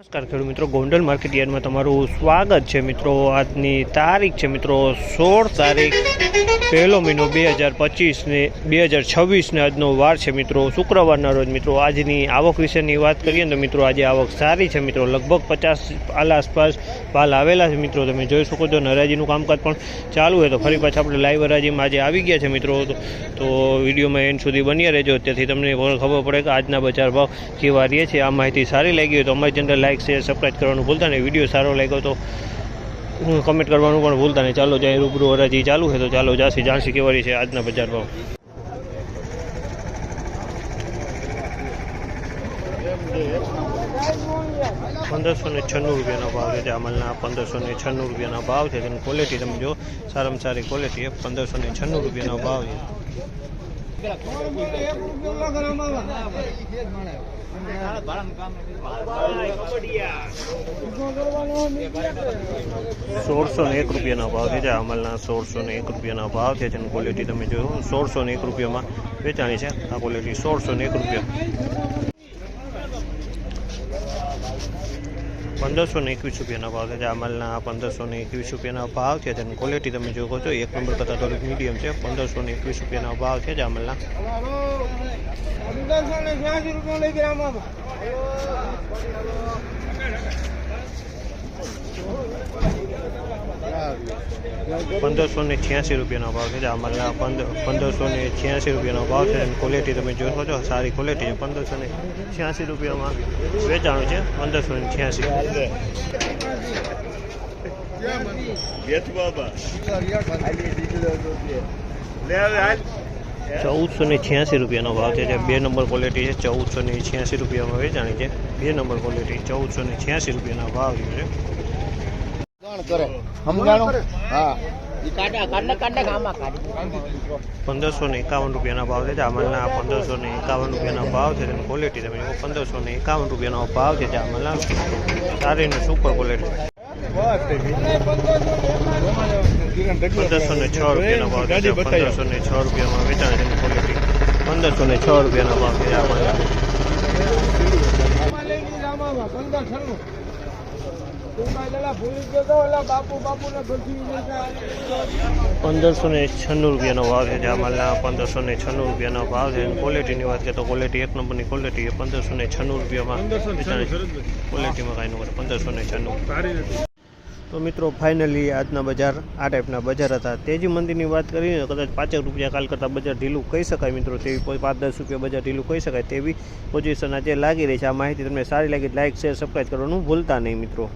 નમસ્કાર ખેડૂત મિત્રો, ગોંડલ માર્કેટ યાર્ડમાં તમારું સ્વાગત છે મિત્રો. આજની તારીખ છે મિત્રો સોળ તારીખ, પહેલો મહિનો બે હજાર પચીસને, બે હજાર છવ્વીસને આજનો વાર છે મિત્રો. શુક્રવારના રોજ મિત્રો, આજની આવક વિશેની વાત કરીએ તો મિત્રો, આજે આવક સારી છે મિત્રો. લગભગ પચાસ પાલ આસપાસ પાલ આવેલા છે મિત્રો. તમે જોઈ શકો છો હરાજીનું કામકાજ પણ ચાલુ હોય તો ફરી પાછા આપણે લાઈવ હરાજીમાં આજે આવી ગયા છે મિત્રો. તો- વિડીયોમાં એન્ડ સુધી બન્યા રહેજો. તેથી તમને ખબર પડે કે આજના બજાર ભાવ કેવા રહે છે. આ માહિતી સારી લાગી હોય તો અમારી ચેનલ લાઈક શેર સબસ્ક્રાઈબ કરવાનું ભૂલતા નહીં. વીડિયો સારો લાગ્યો તો કમેન્ટ કરવાનું પણ ભૂલતા નહીં. ચાલો, જાય રૂબરૂ હરાજી ચાલુ છે તો ચાલો જાસી જાણસી કેવા છે આજના બજાર ભાવ. પંદરસો ને છન્નું રૂપિયાનો ભાવ છે. અમલના પંદરસો ને છન્નું રૂપિયાનો ભાવ છે. તેની ક્વોલિટી તમે જો સારામાં સારી ક્વોલિટી પંદરસો ને છન્નું રૂપિયાનો ભાવ છે. સોળસો ને એક રૂપિયાનો ભાવ છે. જે અમલના સોળસો ને એક રૂપિયાનો ભાવ છે. જેની ક્વોલિટી તમે જોયો, સોળસો ને એક રૂપિયામાં વેચાણી છે. આ ક્વોલિટી સોળસો ને એક રૂપિયા. પંદરસો ને એકવીસ રૂપિયાનો ભાવ છે. જે અમલના પંદરસો ને એકવીસ રૂપિયાનો ભાવ છે. તેની ક્વોલિટી તમે જોવો છો, એક નંબર કરતાં થોડીક મીડિયમ છે. પંદરસો ને એકવીસ રૂપિયાનો ભાવ છે જે અમલના. પંદરસો ને છ્યાસી રૂપિયા લઈ ગયા આમાં પંદરસો ને છ્યાસી રૂપિયાનો ભાવ છે. અમારે પંદરસો ને છ્યાસી રૂપિયાનો ભાવ છે. અને ક્વોલિટી તમે જોશો છો સારી ક્વોલિટી છે. પંદરસો ને છ્યાસી રૂપિયામાં વેચાણું છે. પંદરસો ને છ્યાસી. ચૌદસો ને છ્યાસી રૂપિયાનો ભાવ છે જે બે નંબર ક્વોલિટી છે. ચૌદસો ને છ્યાસી રૂપિયામાં વેચાણી છે. બે નંબર ક્વોલિટી ચૌદસો ને છ્યાસી રૂપિયાનો ભાવ છે. પંદરસો ને એકાવન રૂપિયાના ભાવ છે. જામલના પંદરસો ને એકાવન રૂપિયાના ભાવ છે. તેની ક્વોલિટી તમે જુઓ. પંદરસો ને એકાવન રૂપિયાનો ભાવ છે જામલના સારી ને સુપર ક્વોલિટી પંદરસો ને છ રૂપિયાના ભાવ છે પંદરસો ને છ રૂપિયામાં વેચાણ તેની ક્વોલિટી પંદરસો ને છ રૂપિયાનો ભાવ છે પંદરસો ને છન્નું રૂપિયાનો ભાવ છે જામલના પંદરસો ને છન્નું રૂપિયાનો ભાવ છે. ક્વોલિટીની વાત કરીએ તો ક્વોલિટી એક નંબરની ક્વોલિટી એ પંદરસો ને છન્નું રૂપિયામાં છે. ક્વોલિટીમાં કાંઈ ન પંદરસો ને છન્નું. તો મિત્રો ફાઇનલી આજના બજાર, આ ટાઈપના બજાર હતા. તેજી મંદિરની વાત કરીને કદાચ પાંચેક રૂપિયા કાલ કરતાં બજાર ઢીલું કહી શકાય મિત્રો. તેવી પાંચ દસ રૂપિયા બજાર ઢીલું કહી શકાય. તેવી પોઝિશન આજે લાગી રહી છે. આ માહિતી તમને સારી લાગી લાઇક શેર સબસ્ક્રાઈબ કરવાનું ભૂલતા નહીં મિત્રો.